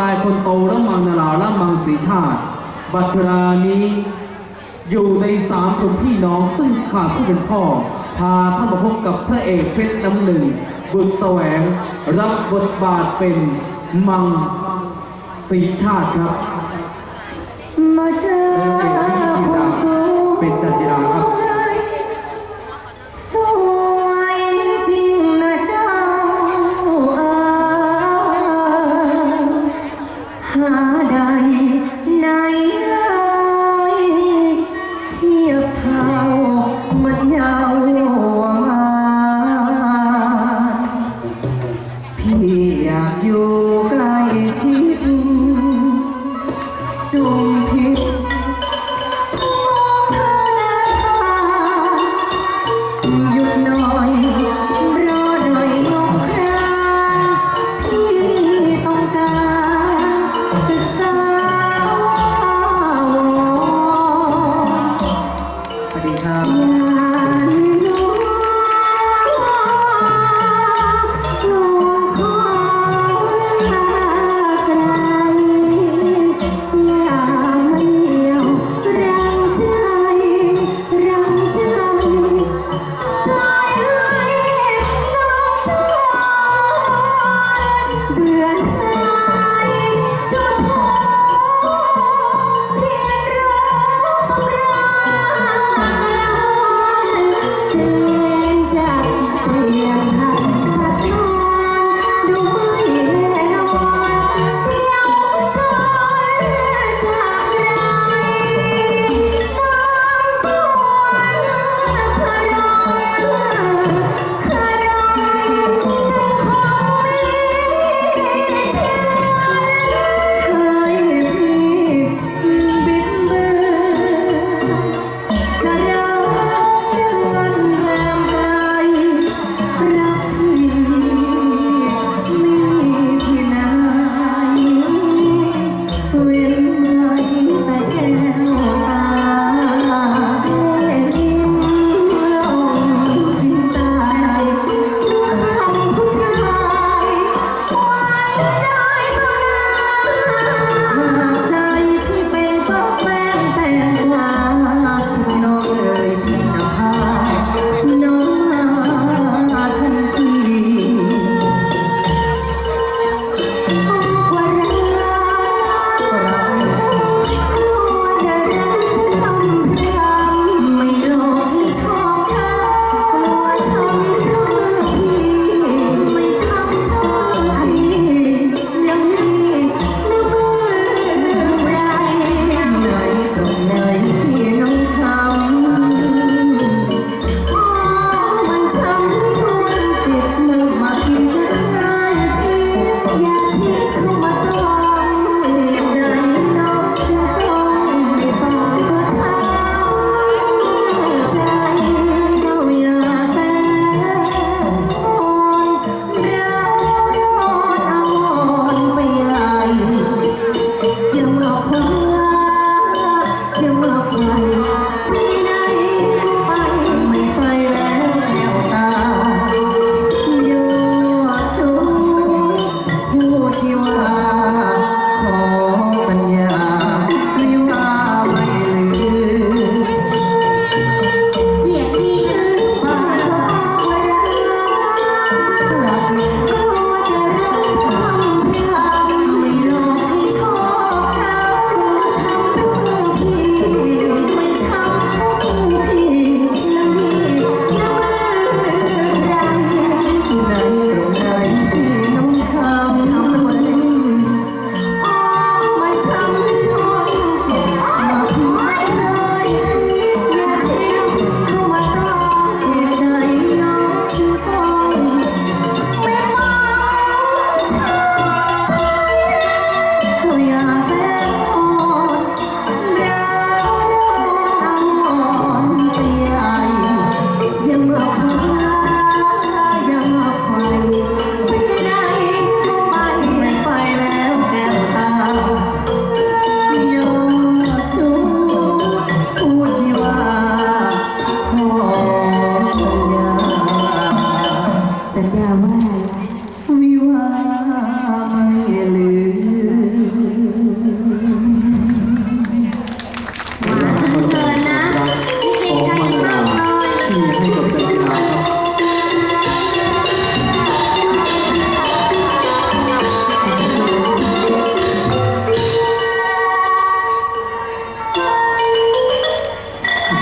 รายคนโตและมังนาราและมังสีชาติ บัตรานี้ อยู่ในสามคนพี่น้องซึ่งขาดผู้เป็นพ่อ พาท่านมาพบกับพระเอกเพชรน้ำหนึ่ง บุตรแสวง รับบทบาทเป็นมังสีชาติครับ มาเจอคนสวยเป็น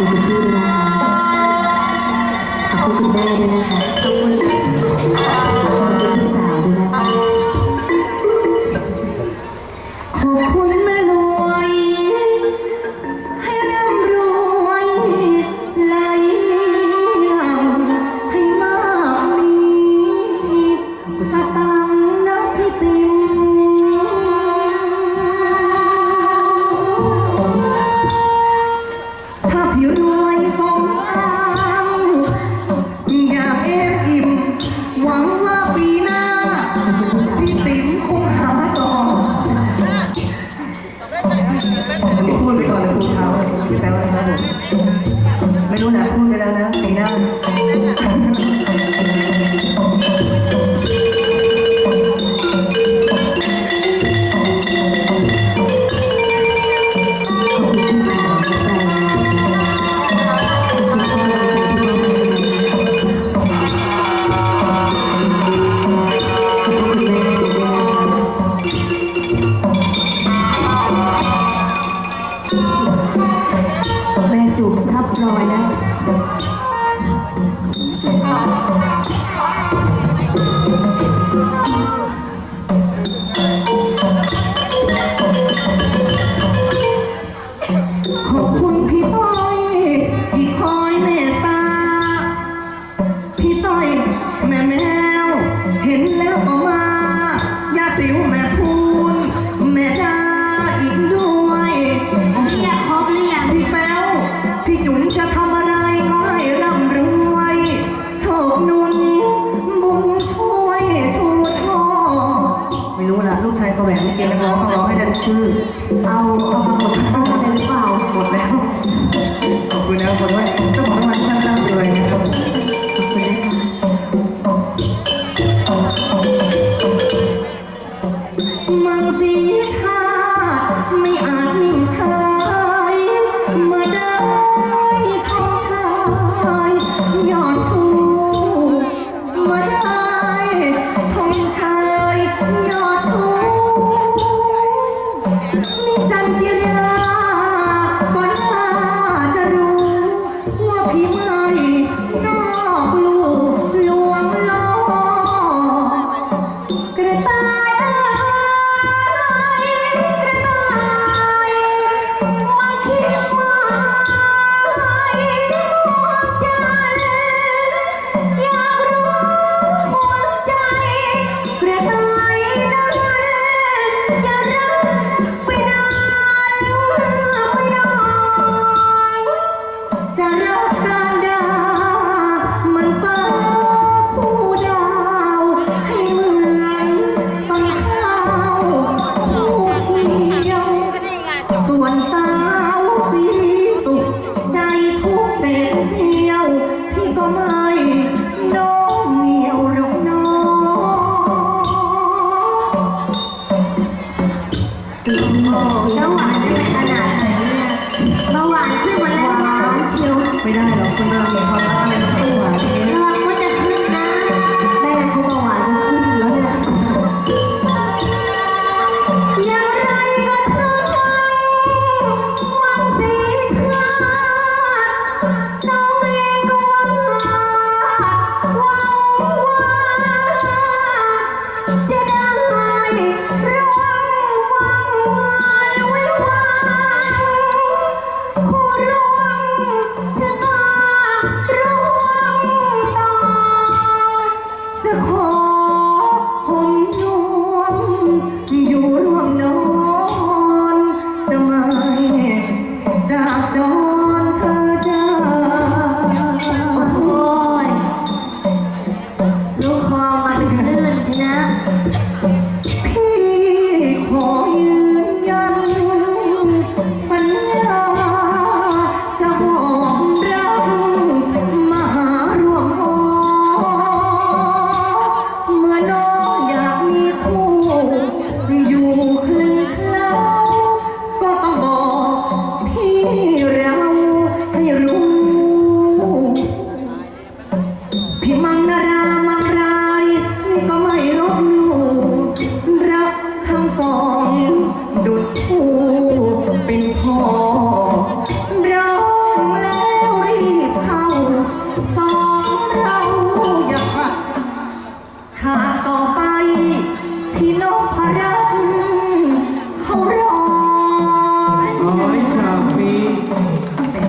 คุณพี่ด้วยนะคะขอบคุณคุณแม่ด้วยนะคะ เอาเอาหมดแล้วหรือเปล่า หมดแล้ว ขอบคุณนะครับคนว่